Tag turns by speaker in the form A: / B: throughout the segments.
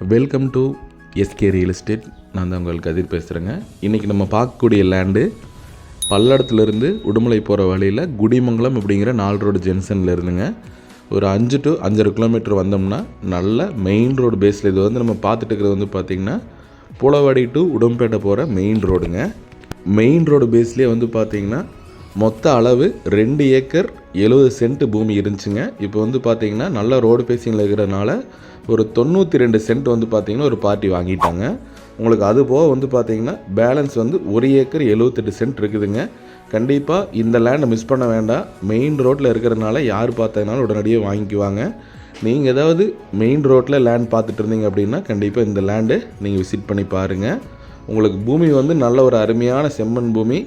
A: Welcome to SK real estate நான் தான் உங்கள் கதிர் பேசுகிறேங்க இன்றைக்கி நம்ம பார்க்கக்கூடிய லேண்டு பல்லடத்துலேருந்து உடுமலை போகிற வழியில் குடிமங்கலம் அப்படிங்கிற நாலு ரோடு ஜென்சனில் இருந்துங்க. ஒரு அஞ்சு டு அஞ்சரை கிலோமீட்டர் வந்தோம்னா நல்ல மெயின் ரோடு பேஸில் இது வந்து நம்ம பார்த்துட்டு இருக்கிறது வந்து பார்த்திங்கன்னா புலவாடி டு உடம்பேட்டை போகிற மெயின் ரோடுங்க மெயின் ரோடு பேஸ்லேயே வந்து பார்த்திங்கன்னா மொத்த அளவு ரெண்டு ஏக்கர் எழுபது சென்ட் பூமி இருந்துச்சுங்க. இப்போ வந்து பார்த்திங்கன்னா நல்ல ரோடு பேசிங்கில் இருக்கிறனால ஒரு தொண்ணூற்றி ரெண்டு சென்ட் வந்து பார்த்திங்கன்னா ஒரு பார்ட்டி வாங்கிட்டாங்க. உங்களுக்கு அது போக வந்து பார்த்தீங்கன்னா பேலன்ஸ் வந்து ஒரு ஏக்கர் எழுபத்தெட்டு சென்ட் இருக்குதுங்க. கண்டிப்பாக இந்த லேண்டை மிஸ் பண்ண வேண்டாம். மெயின் ரோட்டில் இருக்கிறதுனால யார் பார்த்ததுனாலும் உடனடியே வாங்கிக்குவாங்க. நீங்கள் ஏதாவது மெயின் ரோட்டில் லேண்ட் பார்த்துட்டு இருந்தீங்க அப்படின்னா கண்டிப்பாக இந்த லேண்டு நீங்கள் விசிட் பண்ணி பாருங்கள் உங்களுக்கு பூமி வந்து நல்ல ஒரு அருமையான செம்மண் பூமி.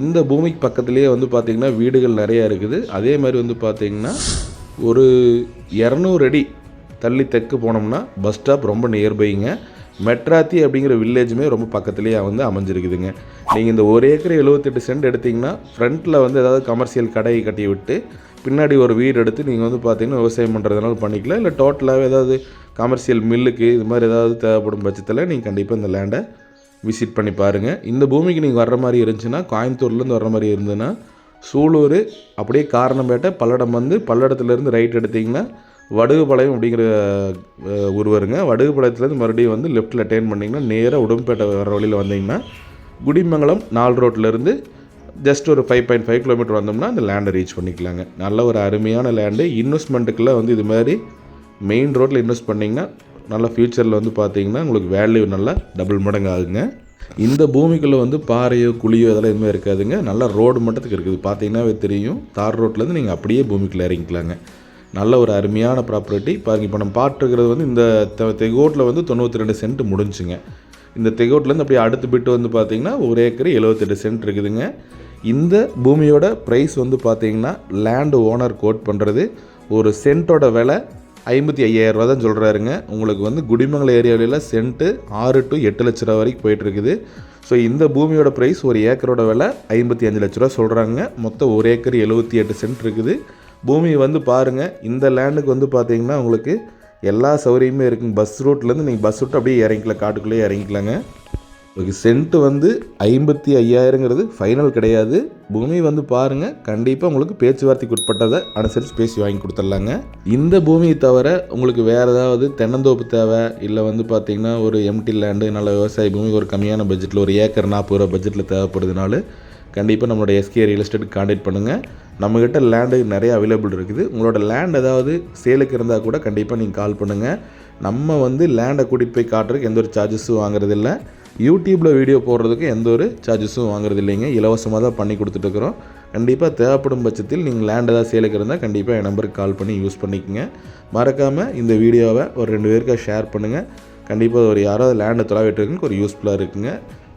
A: இந்த பூமிக்கு பக்கத்துலேயே வந்து பார்த்திங்கன்னா வீடுகள் நிறையா இருக்குது. அதே மாதிரி வந்து பார்த்திங்கன்னா ஒரு இரநூறு அடி தள்ளி தெற்கு போனோம்னா பஸ் ஸ்டாப் ரொம்ப நியர்பைங்க மெட்ராத்தி அப்படிங்கிற வில்லேஜுமே ரொம்ப பக்கத்துலேயே வந்து அமைஞ்சிருக்குதுங்க. நீங்கள் இந்த ஒரு ஏக்கர் எழுபத்தெட்டு சென்ட் எடுத்திங்கன்னா ஃப்ரண்ட்டில் வந்து ஏதாவது கமர்ஷியல் கடையை கட்டி விட்டு பின்னாடி ஒரு வீடு எடுத்து நீங்கள் வந்து பார்த்தீங்கன்னா விவசாயம் பண்ணுறதுனால பண்ணிக்கலாம். இல்லை டோட்டலாகவே ஏதாவது கமர்ஷியல் மில்லுக்கு இது மாதிரி ஏதாவது தேவைப்படும் பட்சத்தில் நீங்கள் கண்டிப்பாக இந்த லேண்டை விசிட் பண்ணி பாருங்கள் இந்த பூமிக்கு நீங்கள் வர்ற மாதிரி இருந்துச்சுன்னா கோயம்புத்தூர்லேருந்து வர்ற மாதிரி இருந்ததுன்னா சூலூர் அப்படியே காரணம்பேட்டை பல்லடம் வந்து பல்லடத்துலேருந்து ரைட் எடுத்திங்கன்னா வடுகுபாளையம் அப்படிங்கிற அஹ், ஊர் வருங்க வடுகுபாளையத்துலேருந்து மறுபடியும் வந்து லெஃப்ட்டில் டேர்ன் பண்ணிங்கன்னா நேராக உடம்பேட்டை வர வழியில் வந்தீங்கன்னா குடிமங்கலம் நாலு ரோட்லேருந்து ஜஸ்ட் ஒரு ஃபைவ் பாயிண்ட் ஃபைவ் கிலோமீட்டர் வந்தோம்னா அந்த லேண்டை ரீச் பண்ணிக்கலாங்க. நல்ல ஒரு அருமையான லேண்டு இன்வெஸ்ட்மெண்ட்டுக்கெல்லாம் வந்து இது மாதிரி மெயின் ரோட்டில் இன்வெஸ்ட் பண்ணிங்கன்னா நல்லா ஃப்யூச்சரில் வந்து பார்த்தீங்கன்னா உங்களுக்கு வேல்யூ நல்லா டபுள் மடங்கு ஆகுங்க இந்த பூமிக்குள்ளே வந்து பாறையோ குழியோ அதெல்லாம் எதுவுமே இருக்காதுங்க. நல்ல ரோடு மட்டத்துக்கு இருக்குது. பார்த்தீங்கன்னாவே தெரியும். தார் ரோட்லேருந்து நீங்கள் அப்படியே பூமிக்குள்ளே இறங்கிக்கலாங்க. நல்ல ஒரு அருமையான ப்ராப்பர்ட்டி பாருங்க இப்போ நம்ம பார்த்துருக்கிறது வந்து இந்த தெகோட்டில் வந்து தொண்ணூற்றி ரெண்டு சென்ட் முடிஞ்சுங்க. இந்த தெகோட்லேருந்து அப்படியே அடுத்து பிட்டு வந்து பார்த்தீங்கன்னா ஒரு ஏக்கர் எழுபத்தெட்டு சென்ட் இருக்குதுங்க. இந்த பூமியோட ப்ரைஸ் வந்து பார்த்தீங்கன்னா லேண்டு ஓனர் கோட் பண்ணுறது ஒரு சென்ட்டோட விலை ஐம்பத்தி ஐயாயிரரூவா தான் சொல்கிறாருங்க உங்களுக்கு வந்து குடிமங்கலம் ஏரியாவில சென்ட்டு ஆறு டு எட்டு லட்ச ரூபா வரைக்கும் போயிட்டுருக்குது. ஸோ இந்த பூமியோட ப்ரைஸ் ஒரு ஏக்கரோட விலை ஐம்பத்தி அஞ்சு லட்ச ரூபா சொல்கிறாங்க மொத்தம் ஒரு ஏக்கர் எழுபத்தி எட்டு சென்ட் இருக்குது. பூமி வந்து பாருங்கள் இந்த லேண்டுக்கு வந்து பார்த்தீங்கன்னா உங்களுக்கு எல்லா சௌகரியமுமே இருக்குங்க. பஸ் ரூட்லேருந்து நீங்கள் பஸ் விட்டு அப்படியே இறங்கிக்கலாம் காட்டுக்குள்ளேயே இறங்கிக்கலாங்க. உங்களுக்கு சென்ட்டு வந்து ஐம்பத்தி ஐயாயிரங்கிறது ஃபைனல் கிடையாது. பூமி வந்து பாருங்கள் கண்டிப்பாக உங்களுக்கு பேச்சுவார்த்தைக்கு உட்பட்டதை அனுசரித்து பேசி வாங்கி கொடுத்துட்லாங்க. இந்த பூமியை தவிர உங்களுக்கு வேறு ஏதாவது தென்னந்தோப்பு தேவை? இல்லை வந்து பார்த்தீங்கன்னா ஒரு எம்டி லேண்டு நல்ல விவசாய பூமி ஒரு கம்மியான பட்ஜெட்டில் ஒரு ஏக்கர் நாற்பது ரூபா பட்ஜெட்டில் தேவைப்படுதுனால கண்டிப்பாக நம்மளோட எஸ்கே ரியல் எஸ்டேட் காண்டாக்ட் பண்ணுங்கள் நம்மக்கிட்ட லேண்டு நிறைய அவைலபிள் இருக்குது. உங்களோட லேண்ட் ஏதாவது சேலுக்கு இருந்தால் கூட கண்டிப்பாக நீங்கள் கால் பண்ணுங்கள் நம்ம வந்து லேண்டை கூட்டிகிட்டு போய் காட்டுறதுக்கு எந்த ஒரு சார்ஜஸும் வாங்குறதில்ல. யூடியூப்பில் வீடியோ போடுறதுக்கு எந்த ஒரு சார்ஜஸும் வாங்குறது இல்லைங்க இலவசமாக தான் பண்ணி கொடுத்துட்ருக்குறோம் கண்டிப்பாக தேவைப்படும் பட்சத்தில் நீங்கள் லேண்ட் ஏதாவது சேலுக்கு இருந்தால் கண்டிப்பாக என் நம்பருக்கு கால் பண்ணி யூஸ் பண்ணிக்கோங்க. மறக்காமல் இந்த வீடியோவை ஒரு ரெண்டு பேருக்காக ஷேர் பண்ணுங்கள் கண்டிப்பாக ஒரு யாராவது லேண்டை தொலைவிட்டுருக்குன்னு ஒரு யூஸ்ஃபுல்லாக இருக்குங்க.